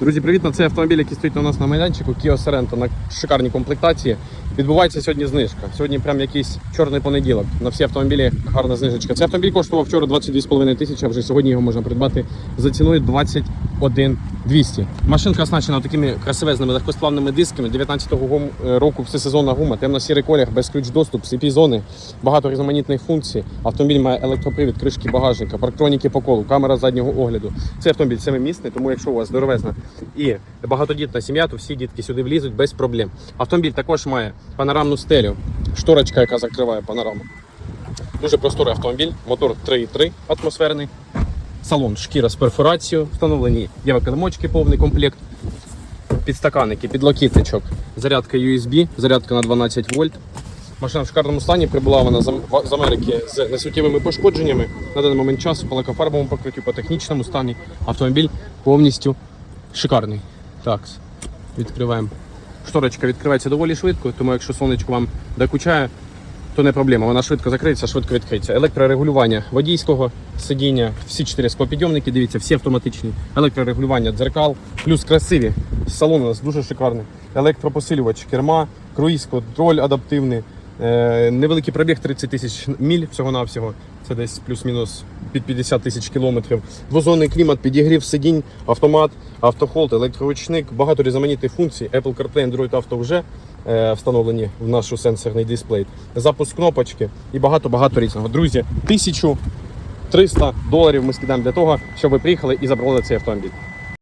Друзі, привіт! На цей автомобіль, який стоїть у нас на майданчику Kia Sorento на шикарній комплектації. Відбувається сьогодні знижка. Сьогодні прям якийсь чорний понеділок. На всі автомобілі гарна знижечка. Цей автомобіль коштував вчора 22,5 тисячі, а вже сьогодні його можна придбати за ціною 21 200. Машинка оснащена такими красивезними легкосплавними дисками. 19-го гум- року всесезонна гума, темно-сірий колір, без ключ доступ, сліпі зони, багато різноманітних функцій. Автомобіль має електропривід, кришки багажника, парктроніки по колу, камера заднього огляду. Цей автомобіль семимісний, тому якщо у вас здоровезна і багатодітна сім'я, то всі дітки сюди влізуть без проблем. Автомобіль також має панорамну стелю, шторочка, яка закриває панораму. Дуже просторий автомобіль, мотор 3.3 атмосферний. Салон шкіра з перфорацією, встановлені єваколимочки, повний комплект, підстаканники, підлокітничок, зарядка USB, зарядка на 12 вольт. Машина в шикарному стані прибула вона з Америки з несуттєвими пошкодженнями. На даний момент часу по лакофарбовому покриттю, по технічному стані. Автомобіль повністю шикарний. Так, відкриваємо. Шторочка відкривається доволі швидко, тому якщо сонечко вам докучає, то не проблема. Вона швидко закриється, швидко відкриється. Електрорегулювання водійського сидіння, всі чотири склопідйомники, дивіться, всі автоматичні. Електрорегулювання дзеркал, плюс красиві. Салон у нас дуже шикарний. Електропосилювач, керма, круїз контроль адаптивний. Е, невеликий пробіг 30 тисяч міль всього-навсього. Це десь плюс-мінус під 50 тисяч кілометрів. Двозонний клімат, підігрів сидінь, автомат, автохолд, електроручник, багато різноманітних функцій. Apple CarPlay, Android Auto вже встановлені в наш сенсорний дисплей. Запуск кнопочки і багато-багато різного. Друзі, 1300 доларів ми скидаємо для того, щоб ви приїхали і забрали цей автомобіль.